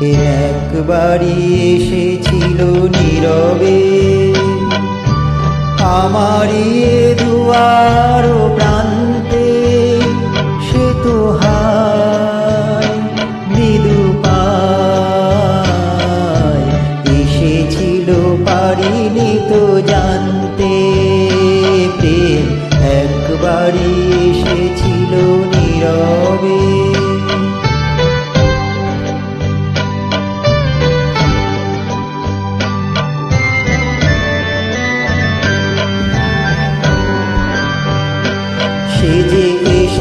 একবারই এসেছিল নীরবে। আমারই দুয়ার প্রান্তে সে তো হায়, মৃদু পায়। এসেছিল পারিনি তো জানতে, প্রেম একবারই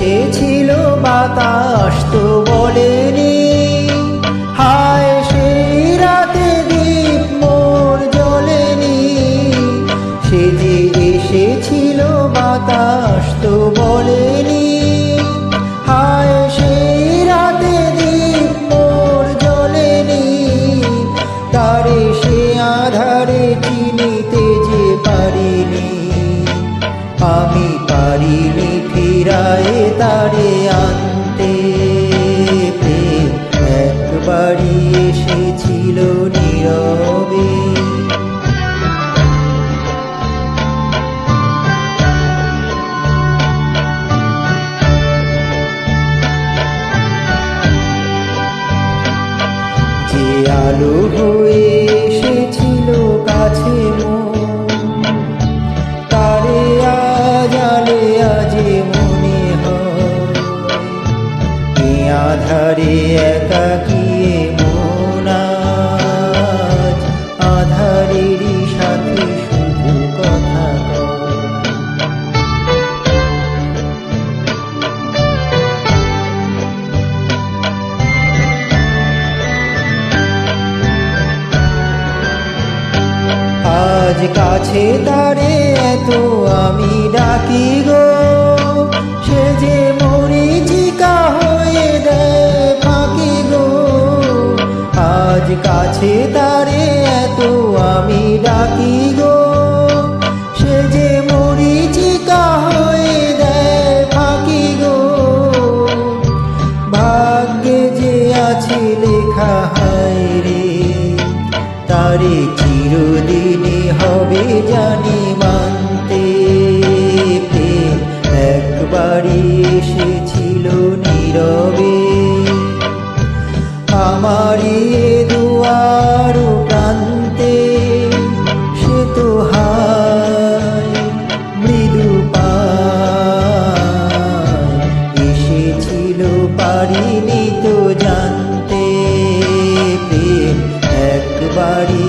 এসেছিল বাতাস তো আলো হয়ে এসেছিল কাছে তারে আজ আলে আজে মনে হয়। আধারে একাকি আজ কাছে তারে এত আমি ডাকি গো। সে যে মরিচিকা হয়ে দেয় ফাঁকি গো। আজ কাছে তারে এত আমি ডাকি গো। সে যে মরিচিকা হয়ে দেয় ফাঁকি গো। ভাগ্যে যে আছে লেখা হায় রে, তারে বাড়ি এসেছিল নীরবে। আমারই দুয়ার প্রান্তে সে তো হায় মৃদু এসেছিল পারিনি তো জানতে, প্রেম একবারই